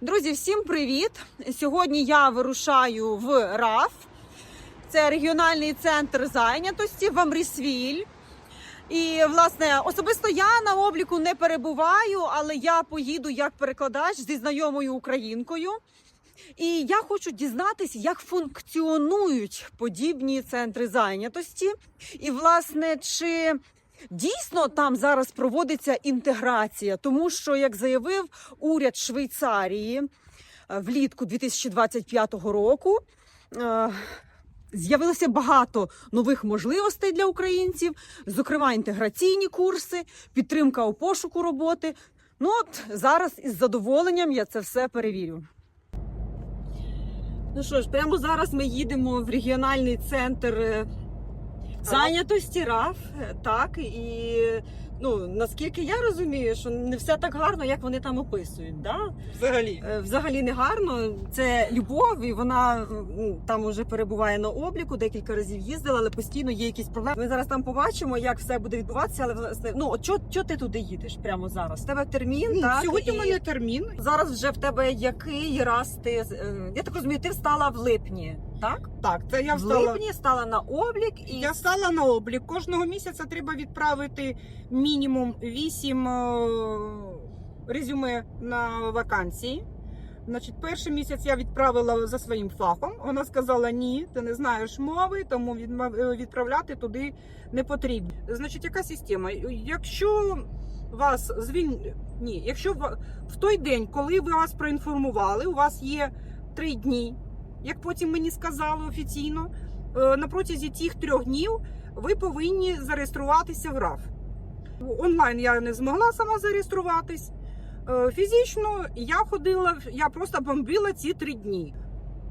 Друзі, всім привіт! Сьогодні я вирушаю в РАФ. Це регіональний центр зайнятості в Амрісвіль. І, власне, особисто я на обліку не перебуваю, але я поїду як перекладач зі знайомою українкою. І я хочу дізнатися, як функціонують подібні центри зайнятості. І, власне, чи дійсно там зараз проводиться інтеграція, тому що, як заявив уряд Швейцарії е, влітку 2025 року. е, З'явилося багато нових можливостей для українців, зокрема інтеграційні курси, підтримка у пошуку роботи. Ну от зараз із задоволенням я це все перевірю. Ну що ж, прямо зараз ми їдемо в регіональний центр е, зайнятості РАФ. Так, і ну наскільки я розумію, що не все так гарно, як вони там описують. Да? Взагалі. Е, Взагалі не гарно. Це любов, і вона там уже перебуває на обліку. Декілька разів їздила, але постійно є якісь проблеми. Ми зараз там побачимо, як все буде відбуватися. Але власне, ну от чо, чо ти туди їдеш прямо зараз? В тебе термін, Ну, так Сьогодні і у мене термін. зараз вже в тебе який раз ти е, я так розумію, ти встала в липні, так? Так, це я в липні стала на облік і Я стала на облік. Кожного місяця треба відправити мінімум 8 резюме на вакансії. Значить, перший місяць я відправила за своїм фахом. Вона сказала: ні, ти не знаєш мови, тому е, відправляти туди не потрібно. Значить, яка система? Якщо вас звіль... Ні, якщо в той день, коли ви вас проінформували, у вас є три дні, як потім мені сказали офіційно, е, на протязі тих трьох днів ви повинні зареєструватися в РАФ. Онлайн я не змогла сама зареєструватись. Е, Фізично я ходила, я просто бомбила ці три дні.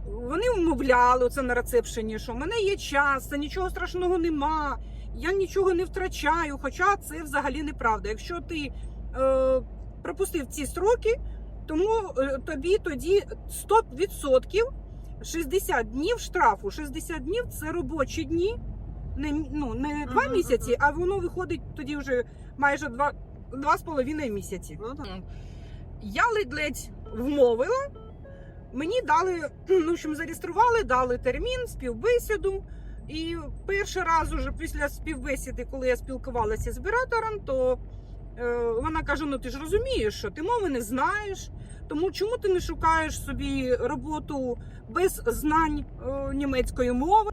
Вони вмовляли це на рецепшені, що в мене є час, це нічого страшного нема, я нічого не втрачаю. Хоча це взагалі неправда. Якщо ти е, пропустив ці строки, тому е, тобі тоді 100% 60 днів штрафу. 60 днів це робочі дні, не, ну, не два Мгм, місяці, а воно виходить тоді вже майже два, два з половиною місяці. Ну, так. Я ледь-ледь вмовила. Мені дали, ну, в общем, зареєстрували, дали термін, співбесіду. І перший раз уже після співбесіди, коли я спілкувалася з оператором, то е, вона каже: ну ти ж розумієш, що ти мови не знаєш, тому чому ти не шукаєш собі роботу без знань е, німецької мови?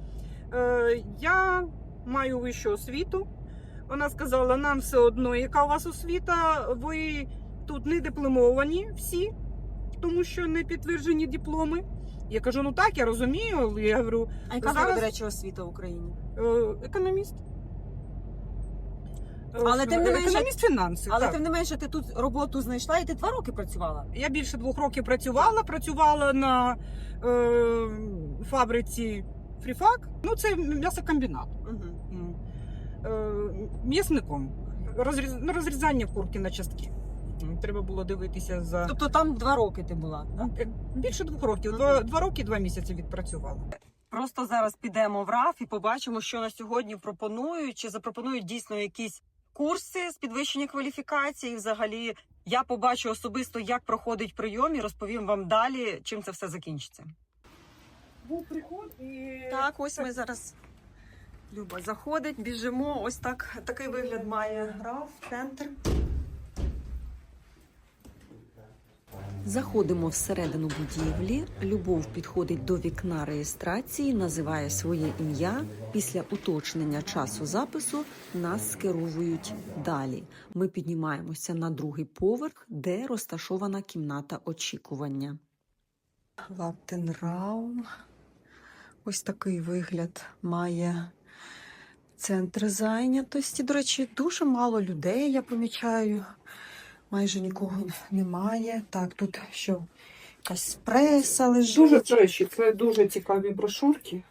Е, я маю вищу освіту. Вона сказала: нам все одно, яка у вас освіта, ви тут не дипломовані всі, тому що не підтверджені дипломи. Я кажу, ну так, я розумію. Я говорю, А яка Зараз- до речі освіта в Україні? е, економіст. Але Е, тим не менше- фінансів. Але тим не менше, ти тут роботу знайшла і ти два роки працювала. Я більше двох років працювала. Працювала на е, фабриці Фріфак. Ну, це м'ясокомбінат. Угу. М'ясником. Розріз... ну, розрізання курки на частки. Треба було дивитися за Тобто там два роки ти була. Да? Е, більше двох років. Два, два роки, два місяці відпрацювала. Просто зараз підемо в РАФ і побачимо, що на сьогодні пропонують, чи запропонують дійсно якісь курси з підвищення кваліфікації. Взагалі, я побачу особисто, як проходить прийом, і розповім вам далі, чим це все закінчиться. Був приход і Так, ось ми зараз. Люба заходить, біжимо. Ось так такий вигляд має РАФ, центр. Заходимо всередину будівлі. Любов підходить до вікна реєстрації, називає своє ім'я. Після уточнення часу запису нас скеровують далі. Ми піднімаємося на другий поверх, де розташована кімната очікування. Лаптенраум. Ось такий вигляд має центр зайнятості. До речі, дуже мало людей, я помічаю. Майже нікого немає. Так, тут що якась преса лежить. дуже трещі. Це дуже цікаві брошурки,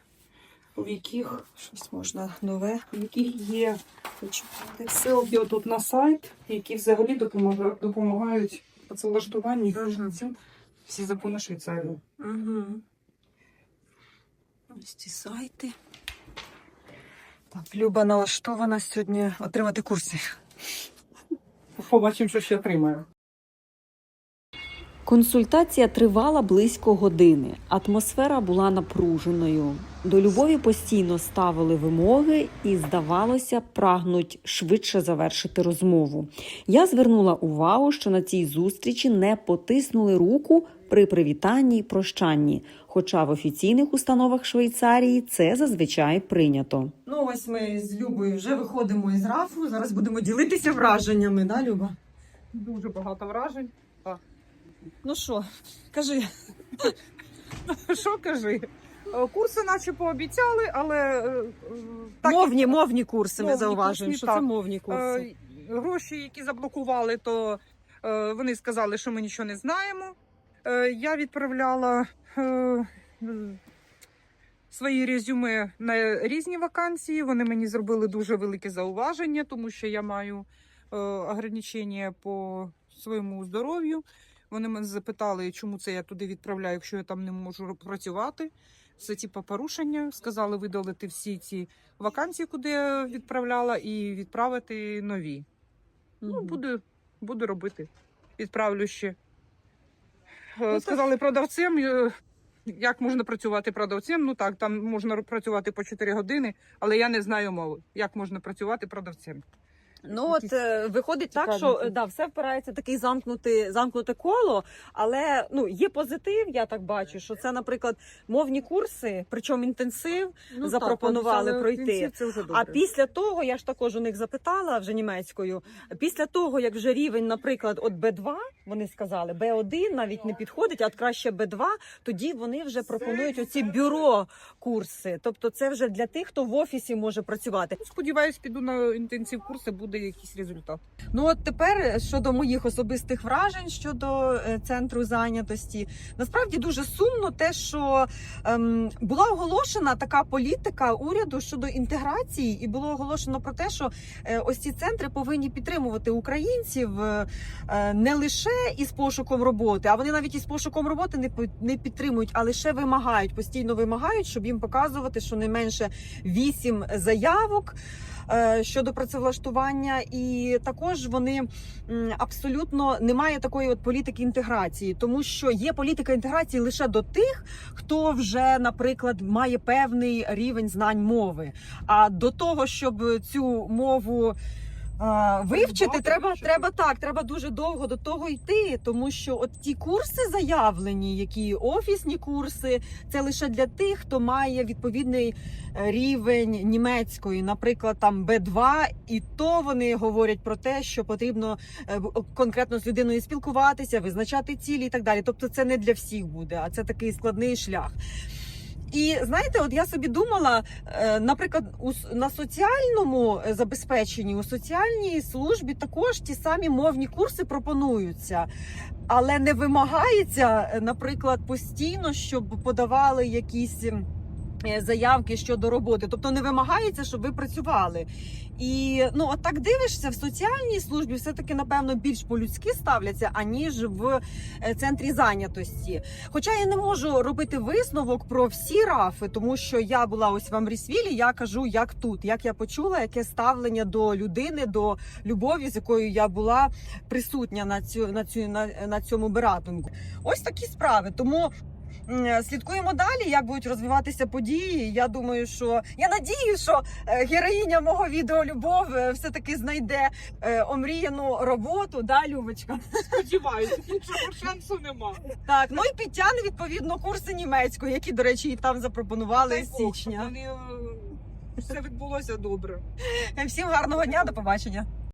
в яких, Щось можна нове в яких є ссылки тут на сайт, які взагалі допомагають, Всі- всі закони Швейцарії. Угу. Ось ці сайти. Так, Люба налаштована сьогодні отримати курси. Побачимо, що ще отримаю. Консультація тривала близько години. Атмосфера була напруженою. До любові постійно ставили вимоги і, здавалося, прагнуть швидше завершити розмову. Я звернула увагу, що на цій зустрічі не потиснули руку при привітанні й прощанні. Хоча в офіційних установах Швейцарії це зазвичай прийнято. Ну, ось ми з Любою вже виходимо із рафу. Зараз будемо ділитися враженнями, да, Люба? Дуже багато вражень. Ну що, кажи. Що кажи? Курси наче пообіцяли, але е, е, так мовні, мовні курси ми зауважуємо, курси, що так. це мовні курси. Е, Гроші, які заблокували, то вони сказали, що ми нічого не знаємо. Я відправляла свої резюме на різні вакансії. Вони мені зробили дуже велике зауваження, тому що я маю ограничення по своєму здоров'ю. Вони мене запитали, чому це я туди відправляю, якщо я там не можу працювати. Це типа порушення. Сказали видалити всі ці вакансії, куди я відправляла, і відправити нові. Ну, буду, буду робити. Відправлю ще. Е, Ну, Сказали продавцем, е, як можна працювати продавцем. Ну так, там можна працювати по 4 години, але я не знаю мови. Як можна працювати продавцем? Ну от е, виходить так, що е, да, все впирається в такий замкнути, замкнуте коло. Але ну є позитив, я так бачу, що це, наприклад, мовні курси, причому інтенсив. Ну, Запропонували так, пройти. Це вже добре. А після того я ж також у них запитала вже німецькою. Після того, як вже рівень, наприклад, от Б2, вони сказали, Б1 навіть не підходить, а от краще Б2, тоді вони вже пропонують оці бюро курси. Тобто, це вже для тих, хто в офісі може працювати. Сподіваюсь, піду на інтенсив курси, буде якийсь результат. Ну от тепер е, щодо моїх особистих вражень щодо е, центру зайнятості, насправді дуже сумно те, що ем, була оголошена така політика уряду щодо інтеграції, і було оголошено про те, що е, ось ці центри повинні підтримувати українців е, е, не лише із пошуком роботи, а вони навіть із пошуком роботи не не підтримують, а лише вимагають, постійно вимагають, щоб їм показувати, що не менше вісім заявок щодо працевлаштування, і також вони абсолютно немає такої от політики інтеграції, тому що є політика інтеграції лише до тих, хто вже, наприклад, має певний рівень знань мови. А до того, щоб цю мову. Вивчити треба, вивчити. треба так, треба дуже довго до того йти, тому що от ті курси заявлені, які офісні курси, це лише для тих, хто має відповідний е, рівень німецької, наприклад, там Б2, і то вони говорять про те, що потрібно е, конкретно з людиною спілкуватися, визначати цілі і так далі. Тобто, це не для всіх буде, а це такий складний шлях. І знаєте, от я собі думала, е, наприклад, у на соціальному е, забезпеченні, у соціальній службі також ті самі мовні курси пропонуються, але не вимагається, е, наприклад, постійно, щоб подавали якісь. Е, Заявки щодо роботи, тобто не вимагається, щоб ви працювали. І ну от так дивишся в соціальній службі, все таки напевно більш по-людськи ставляться, аніж в е, центрі зайнятості. Хоча я не можу робити висновок про всі рафи, тому що я була ось в Амрісвілі, я кажу, як тут, як я почула, яке ставлення до людини, до любові, з якою я була присутня на цю на цю на, на цьому бератингу. Ось такі справи. Тому. М, Слідкуємо далі, як будуть розвиватися події. Я думаю, що я надію, що е, героїня мого відео Любов е, все таки знайде е, омріяну роботу. Да, Любочка? Сподіваюся, іншого шансу нема. Так, ну і підтягне відповідно курси німецької, які, до речі, і там запропонували з січня. вони, е, Все відбулося добре. Всім гарного дня, до побачення.